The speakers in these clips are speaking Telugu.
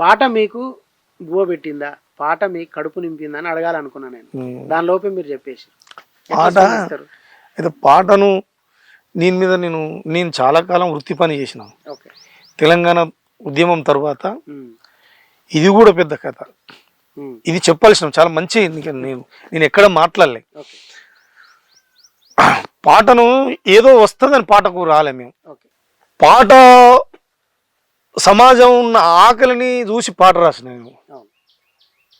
పాట మీకు బువ పెట్టిందా? పాట మీకు కడుపు నింపిందా అని అడగాలనుకున్నా నేను. ఉమ్. దాని లోపే మీరు చెప్పేసి. పాట? అయితే పాటను దీని మీద నేను నేను చాలా కాలం వృత్తి పని చేసిన. ఓకే. తెలంగాణ ఉద్యమం తర్వాత ఇది కూడా పెద్ద కథ. ఇది చెప్పాల్సిన చాలా మంచి నేను నేను ఎక్కడ మాట్లాడలే. పాటను ఏదో వస్తుందని పాటకు రాలే మేము. పాట సమాజం ఉన్న ఆకలిని చూసి పాట రాసిన నేను.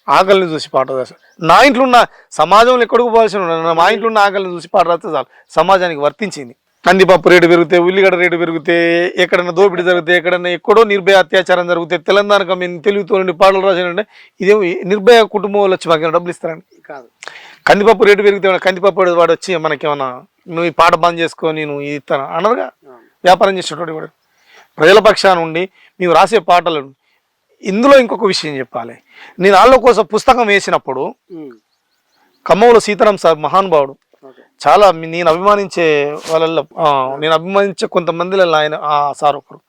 ఆకలిని చూసి పాట రాసిన. నా ఇంట్లో ఉన్న సమాజంలో ఎక్కడికి పోవాల్సిన మా ఇంట్లో ఉన్న ఆకలిని చూసి పాట రాస్తే చాలు. సమాజానికి వర్తించింది. కందిపప్పు రేటు పెరిగితే ఉల్లిగడ్డ రేటు పెరిగితే ఎక్కడైనా దోపిడీ జరిగితే ఎక్కడైనా ఎక్కడో నిర్భయ అత్యాచారం జరిగితే తెలంగాణకు మేము తెలుగుతో నుండి పాటలు రాసినంటే ఇదేమో నిర్భయ కుటుంబం వాళ్ళు వచ్చి మాకు డబ్బులు ఇస్తారండి? కాదు. కందిపప్పు రేటు పెరిగితే కందిపప్పు వాడు వచ్చి మనకేమన్నా నువ్వు ఈ పాట బంద్ చేసుకో నేను ఇది ఇస్తాను అనరుగా. వ్యాపారం చేసేటోడు కూడా. ప్రజల పక్షాన ఉండి నీవు రాసే పాటలను ఇందులో ఇంకొక విషయం చెప్పాలి. నేను వాళ్ళ కోసం పుస్తకం వేసినప్పుడు ఖమ్మంలో సీతారాం సార్ మహానుభావుడు చాలా నేను అభిమానించే వాళ్ళల్లో నేను అభిమానించే కొంతమందిలో ఆయన ఆ సార్ ఒకరు.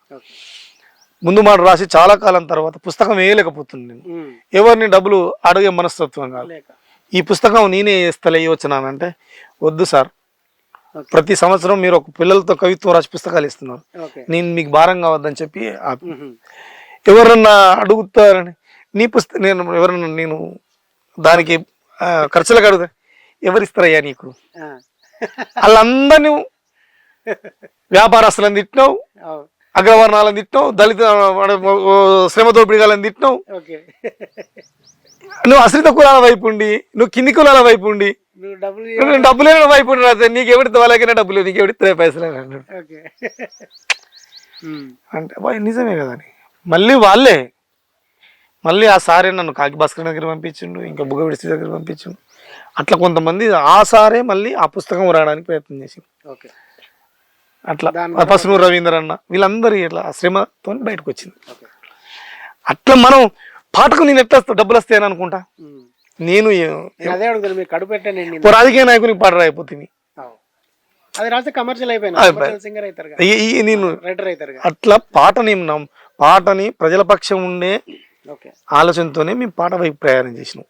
ముందు మాట రాసి చాలా కాలం తర్వాత పుస్తకం వేయలేకపోతుంది నేను. ఎవరిని డబ్బులు అడిగే మనస్తత్వం కాదు. ఈ పుస్తకం నేనే వేస్తలే వచ్చినానంటే వద్దు సార్. ప్రతి సంవత్సరం మీరు ఒక పిల్లలతో కవిత్వం రాసి పుస్తకాలు ఇస్తున్నారు. నేను మీకు భారం కావద్దని చెప్పి ఎవరన్నా అడుగుతారని నీ పుస్తకం నేను ఎవరన్నా నేను దానికి ఖర్చులకు అడుగుతా. ఎవరిస్తారయ్యా నీకు? వాళ్ళందరినీ వ్యాపారస్తులను తిట్టినావు అగ్రవర్ణాలను తిట్టినావు దళిత శ్రమ దోపిడిగాలను తిట్టినావు. నువ్వు అశ్రిత కులాల వైపు ఉండి నువ్వు కింది కులాల వైపు ఉండి డబ్బులు నువ్వు డబ్బులు రాస్తే నీకు ఎవరితో వాళ్ళకైనా డబ్బులు నీకు ఎవరిస్తే పైసలు అని అన్నాడు అంటే అబ్బాయి నిజమే కదా అని మళ్ళీ వాళ్ళే. మళ్ళీ ఆ సారే నన్ను కాకి భాస్కర్ దగ్గర పంపించిండు ఇంకా బుగ్గ విడిసి దగ్గర పంపించిండు. అట్లా కొంతమంది ఆ సారే మళ్ళీ ఆ పుస్తకం రాయడానికి ప్రయత్నం చేసిండు. ఓకే. అట్లా పసునూరు రవీందర్ అన్న వీళ్ళందరూ ఇట్లా ఆ శ్రమతో బయటకు వచ్చింది. అట్లా మనం పాటకు నేను ఎట్లా డబ్బులు వస్తాయని అనుకుంటా. నేను అదే అడుగుతాను మీరు కడుపు పెట్టండి ఓ రాజకీయ నాయకునికి పాట రాయిపోతుంది అది రాస్తే కమర్షియల్ అయిపోయినా సింగర్ అవుతారు నేను రైటర్ అవుతారు కదా. అట్లా పాటని పాటని ప్రజల పక్షం ఉండే ఆలోచనతోనే మేము పాట వైపు ప్రయాణం చేసినాం.